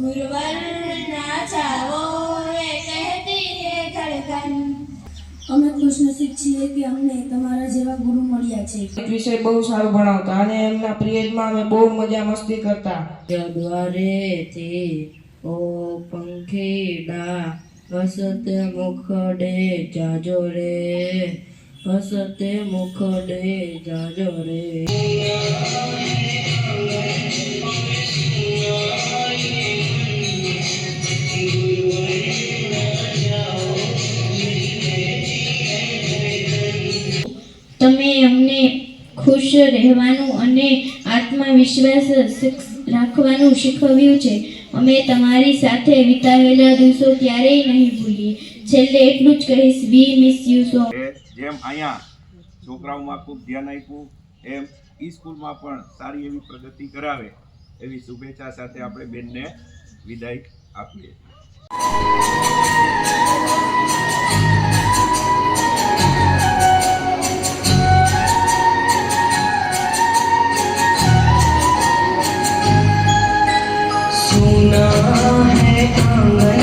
गुरुवर ना चाहो ये कहती है धड़कन અમે ખુશનસીબ છીએ કે અમને તમારા જેવા ગુરુ મળ્યા છે એક વિષય બહુ સારો ભણાવતા અને એમના પિરિયડમાં અમે બહુ મજા મસ્તી કરતા દ્વારેથી ઓ પંખીડા હસતે મુખડે જાજો રે હસતે મુખડે જાજો રે તમે અમને ખુશ રહેવાનું અને આત્મવિશ્વાસ રાખવાનું શીખવ્યું છે. અમે તમારી સાથે વિતાવેલા દિવસો ક્યારેય નહીં ભૂલીએ. છેલ્લે એટલું જ કહીશ વી મિસ યુ સો જેમ અહીંયા છોકરાઓમાં ખૂબ ધ્યાન આપ્યું, એમ ઈ સ્કૂલમાં પણ સારી એવી પ્રગતિ કરાવે, એવી શુભેચ્છા સાથે આપણે બેનને વિદાય આપીએ. है